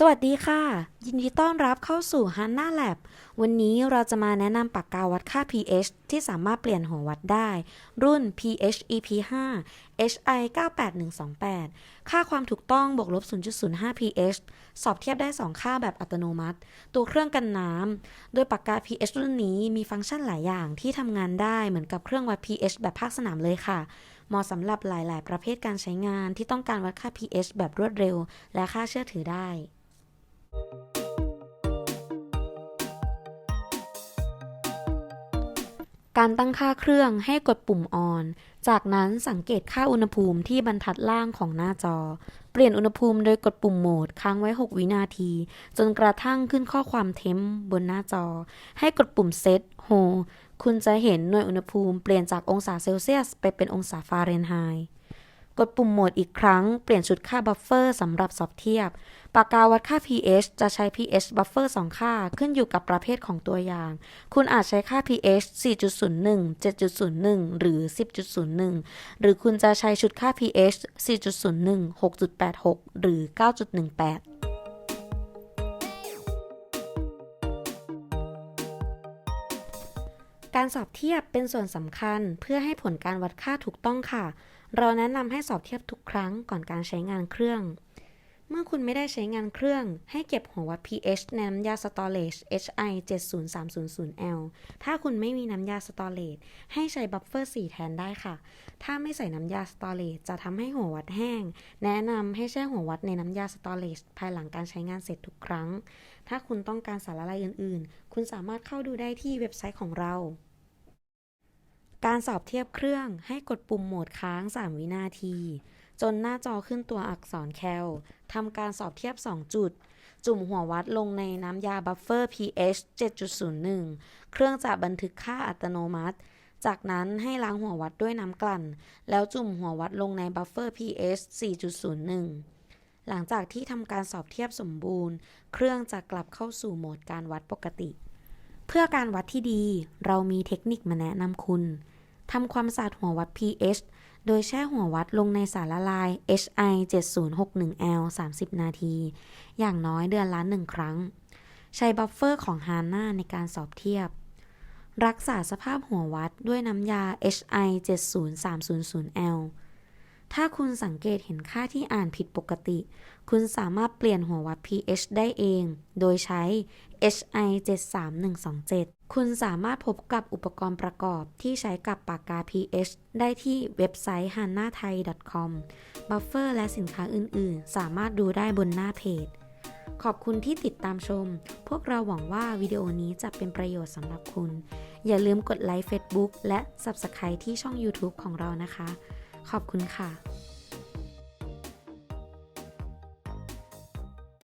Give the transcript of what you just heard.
สวัสดีค่ะ ยินดีต้อนรับเข้าสู่ Hanna Lab วันนี้เราจะมาแนะนำปากกาวัดค่า pH ที่สามารถเปลี่ยนหัววัดได้ รุ่น pH EP 5 HI 98128 ค่าความถูกต้องบวกลบ 0.05 pH สอบเทียบได้ 2 ค่าแบบอัตโนมัติ ตัวเครื่องกันน้ำ โดยปากกา pH รุ่นนี้มีฟังก์ชันหลายอย่างที่ทำงานได้เหมือนกับเครื่องวัด pH แบบภาคสนามเลยค่ะเหมาะสำหรับหลาย ๆ ประเภทการใช้งานที่ต้องการวัดค่า pH แบบรวดเร็ว และค่าเชื่อถือได้ การตั้งค่าเครื่องให้กดปุ่ม on จากนั้นสังเกตค่าอุณหภูมิที่บรรทัดล่างของหน้าจอ เปลี่ยนอุณหภูมิโดยกดปุ่มโหมดค้างไว้ 6 วินาที จนกระทั่งขึ้นข้อความเทมบนหน้าจอ ให้กดปุ่ม set h o คุณจะเห็นหน่วยอุณหภูมิเปลี่ยนจากองศาเซลเซียสไปเป็นองศาฟาเรนไฮต์ กดปุ่มโหมดอีกครั้ง เปลี่ยนชุดค่าบัฟเฟอร์สำหรับสอบเทียบ ปากกาวัดค่า pH จะใช้ pH buffer 2ค่า ขึ้นอยู่กับประเภทของตัวอย่าง คุณอาจใช้ค่า pH 4.01 7.01 หรือ 10.01 หรือคุณจะใช้ชุดค่า pH 4.01 6.86 หรือ 9.18การสอบเทียบเป็นส่วนสำคัญเพื่อให้ผลการวัดค่าถูกต้องค่ะ เราแนะนำให้สอบเทียบทุกครั้งก่อนการใช้งานเครื่อง เมื่อคุณไม่ได้ใช้งานเครื่อง ให้เก็บหัววัด pH ในน้ำยา storage HI 70300L ถ้าคุณไม่มีน้ำยา storage ให้ใช้บัฟเฟอร์4แทนได้ค่ะ ถ้าไม่ใส่น้ำยา storage จะทำให้หัววัดแห้ง แนะนำให้แช่หัววัดในน้ำยา storage ภายหลังการใช้งานเสร็จทุกครั้ง ถ้าคุณต้องการสารละรายอื่น ๆ คุณสามารถเข้าดูได้ที่เว็บไซต์ของเรา การสอบเทียบเครื่องให้กดปุ่มโหมดค้าง 3 วินาที จนหน้าจอขึ้นตัวอักษรแคลทำการสอบเทียบ 2 จุด จุ่มหัววัดลงในน้ำยาบัฟเฟอร์ pH 7.01 เครื่องจะบันทึกค่าอัตโนมัติ จากนั้นให้ล้างหัววัดด้วยน้ำกลั่น แล้วจุ่มหัววัดลงในบัฟเฟอร์ pH 4.01 หลังจากที่ทำการสอบเทียบสมบูรณ์ เครื่องจะกลับเข้าสู่โหมดการวัดปกติ เพื่อการวัดที่ดีเรามีเทคนิคมาแนะนำคุณทำความสะอาดหัววัด pH โดยแช่หัววัดลงในสารละลาย HI 7061L 30 นาที อย่างน้อยเดือนละหนึ่งครั้ง ใช้บัฟเฟอร์ของ HANA ในการสอบเทียบ รักษาสภาพหัววัดด้วยน้ำยา HI 70300L ถ้าคุณสังเกตเห็นค่าที่อ่านผิดปกติ คุณสามารถเปลี่ยนหัววัด pH ได้เอง โดยใช้ HI 73127 คุณสามารถพบกับอุปกรณ์ประกอบที่ใช้กับปากกา pH ได้ที่เว็บไซต์ hanathai.com บัฟเฟอร์และสินค้าอื่น ๆ สามารถดูได้บนหน้าเพจ ขอบคุณที่ติดตามชม พวกเราหวังว่าวิดีโอนี้จะเป็นประโยชน์สำหรับคุณ อย่าลืมกดไลค์ Facebook และ Subscribe ที่ช่อง YouTube ของเรานะคะ ขอบคุณค่ะ